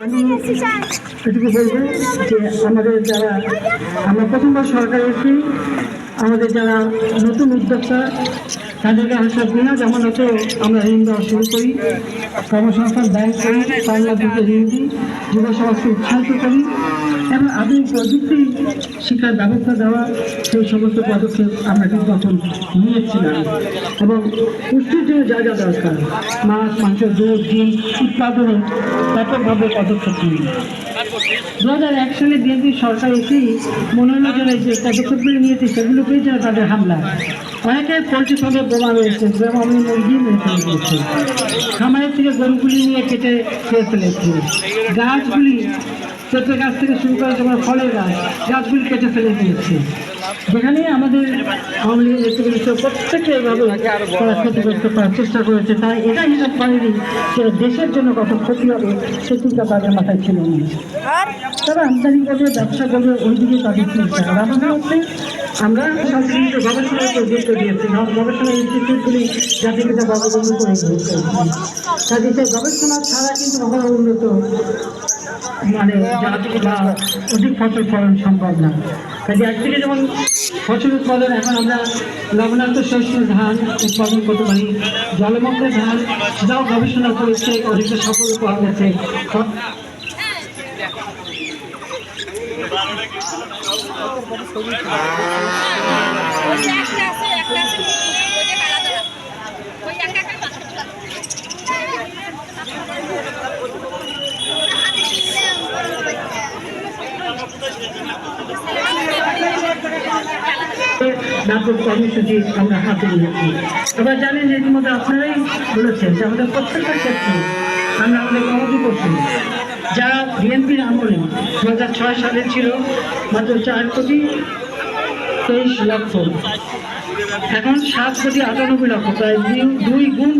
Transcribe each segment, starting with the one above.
আমি এটুকু বলব যে আমাদের যারা, আমরা প্রথমবার সরকার এসেছি, আমাদের যারা নতুন উদ্যোক্তা, তাদেরকে আসা যেমন হচ্ছে আমরা ঋণ দেওয়া শুরু করি। কর্মসংস্থান ব্যাংক করি লাখ টাকা ঋণ দিই যুব সমাজকে উৎসাহিত করি। আধুনিক প্রযুক্তি শিক্ষার ব্যবস্থা দেওয়া, সেই সমস্ত পদক্ষেপ আমরা কিন্তু তখন নিয়েছিলাম এবং পুষ্টির জন্য যা দরকার, মাছ, মাংস, দুধ ডিম উৎপাদনে ব্যাপকভাবে পদক্ষেপ নিই দু হাজার এক সালে বিএনপি সরকার এসেই মনে হলো যে পদক্ষেপগুলো নিয়েছে সেগুলোকেই যেন তাদের হামলা। অনেকে পোলট্রি ফার্মে বোমা রয়েছে আমি মুরগি খামারের থেকে গরুগুলি নিয়ে কেটে খেয়ে ফেলেছে। গাছগুলি পেঁপে গাছ থেকে শুরু করে তোমার ফলের গাছ, গাছগুলি কেটে ফেলে দিয়েছে। যেখানে আমাদের প্রত্যেকে এভাবে তারা করার চেষ্টা করেছে। তাই এটা হিসাব করেনি যে দেশের জন্য কত ক্ষতি হবে সে চিন্তা তাদের মাথায় ছিল না। তারা আমদানি করবে, ব্যবসা করবে তাদের চিন্তা আর আমাদের হচ্ছে আমরা গবেষণাকে গুরুত্ব দিয়েছি। গবেষণা ইনস্টিটিউটগুলি জাতিকে গবেষণা করে দিয়েছে। সেই গবেষণা ছাড়া কিন্তু কখনো উন্নত মানে জাতি বা অধিক ফসল ফলন সম্ভব না। কাজে একদিকে যেমন ফসল উৎপাদন এখন আমরা লবণাক্ত শস্য ধান উৎপাদন করতে পারি জলমগ্ন ধান যাও গবেষণা করেছে অনেকটা সফল পাওয়া গেছে ওইটা আলাদা ওই একটা একটা ব্যাপক কর্মসূচি আমরা হাতে নিয়েছি এবার জানেন এর মধ্যে আপনারাই বলেছেন যে আমাদের প্রত্যেকটা ক্ষেত্রে আমরা আমাদের কমিটি করছি যা বিএনপির আমলে দু হাজার ছয় সালে ছিল মাত্র চার কোটি তেইশ লক্ষ এখন সাত কোটি আটানব্বই লক্ষ প্রায় দুই- দুই গুণ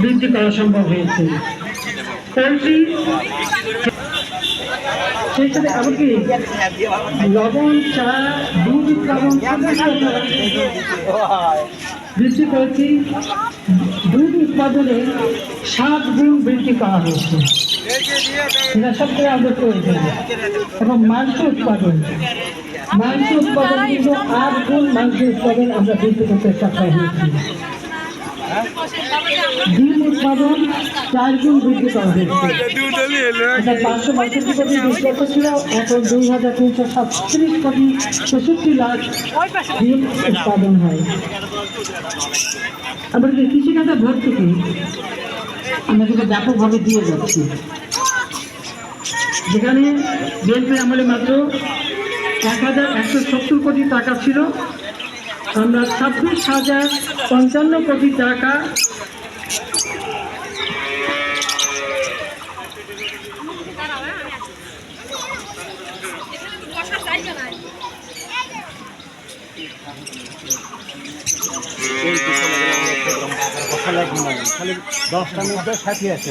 বৃদ্ধি করা সম্ভব হয়েছে পোলট্রি সেই সাথে এমনকি লবণ, চা, দুধ উৎপাদন আমরা বৃদ্ধি করেছি, দুধ উৎপাদনে সাত গুণ বৃদ্ধি করা হয়েছে। আমাদের প্রয়োজন। এবং মাংস উৎপাদন। মাংস উৎপাদন কিন্তু আট গুণ মাংস উৎপাদন আমরা বৃদ্ধি করতে সক্ষম হয়েছি ডিম উৎপাদন চার গুণ বৃদ্ধি করা হয়েছে পাঁচশো বাষট্টি কোটি লক্ষ ছিল এখন দুই হাজার তিনশো সাতত্রিশ কোটি ছেষট্টি লাখ ডিম উৎপাদন হয়। এমনকি কৃষিখাতে ভর্তুকি আমরা কিন্তু ব্যাপকভাবে দিয়ে যাচ্ছি। যেখানে বিএনপি আমলে মাত্র এক হাজার একশো সত্তর কোটি টাকা ছিল। আমরা ছাব্বিশ হাজার পঞ্চান্ন কোটি টাকা দশটার মধ্যে ষাটি আছে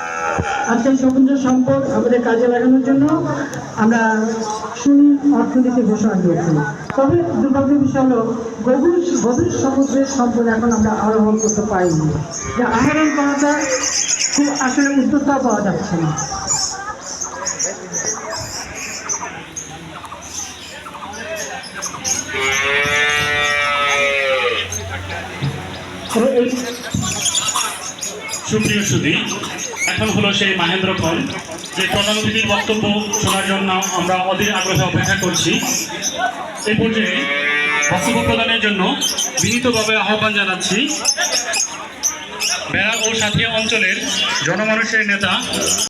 আজকের সমুদ্র সম্পদ আমাদের কাজে লাগানোর জন্য আমরা শুনি অর্থনীতি ঘোষণা করেছি। তবে দুর্ভাগ্য বিষয় হলো, গভীর গভীর সমুদ্রের সম্পদ এখন আমরা আরোহণ করতে পারিনি। যে আহরণ করাটা খুব আসলে উদ্যোক্তা পাওয়া যাচ্ছে না। সুপ্রিয় সুদী এখন হলো সেই মাহেন্দ্র ফল যে প্রধান অতিথির বক্তব্য শোনার জন্য আমরা অধীর আগ্রহে অপেক্ষা করছি। এই পর্যায়ে বক্তব্য প্রদানের জন্য বিনীতভাবে আহ্বান জানাচ্ছি। বেড়া ও সাথিয়া অঞ্চলের জনমানুষের নেতা